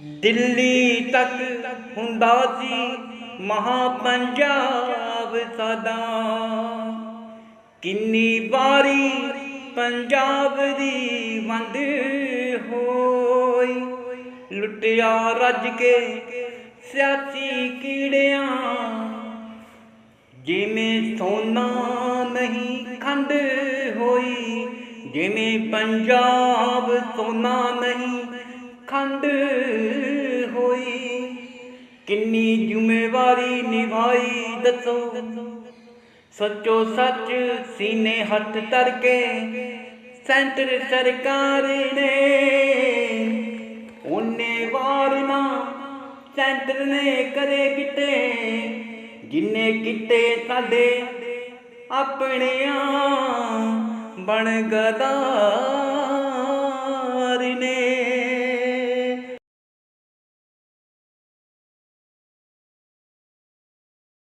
ਦਿੱਲੀ ਤੱਕ ਹੁੰਦਾ ਸੀ ਮਹਾ ਪੰਜਾਬ ਸਦਾ ਕਿੰਨੀ ਵਾਰੀ ਪੰਜਾਬ ਦੀ ਵੰਡ ਹੋਈ, ਲੁੱਟਿਆ ਰੱਜ ਕੇ ਸਿਆਸੀ ਕੀੜਿਆਂ। ਜਿਵੇਂ ਸੋਨਾ ਨਹੀਂ ਖੰਡ ਹੋਈ, ਜਿਵੇਂ ਪੰਜਾਬ ਸੋਨਾ ਨਹੀਂ ਖੰਡ ਹੋਈ। ਕਿੰਨੀ ਜ਼ਿੰਮੇਵਾਰੀ ਨਿਭਾਈ ਦੱਸੋ। ਸੱਚੋ ਸੱਚ ਸੀਨੇ ਹੱਥ ਧਰ ਕੇ ਸੈਂਟਰ ਸਰਕਾਰ ਨੇ। ਉਹਨੇ ਵਾਰ ਨਾ ਸੈਂਟਰ ਨੇ ਕਰੇ ਕਿਤੇ, ਜਿੰਨੇ ਕਿਤੇ ਸਾਡੇ ਆਪਣਿਆਂ ਬਣ ਗਦਾ।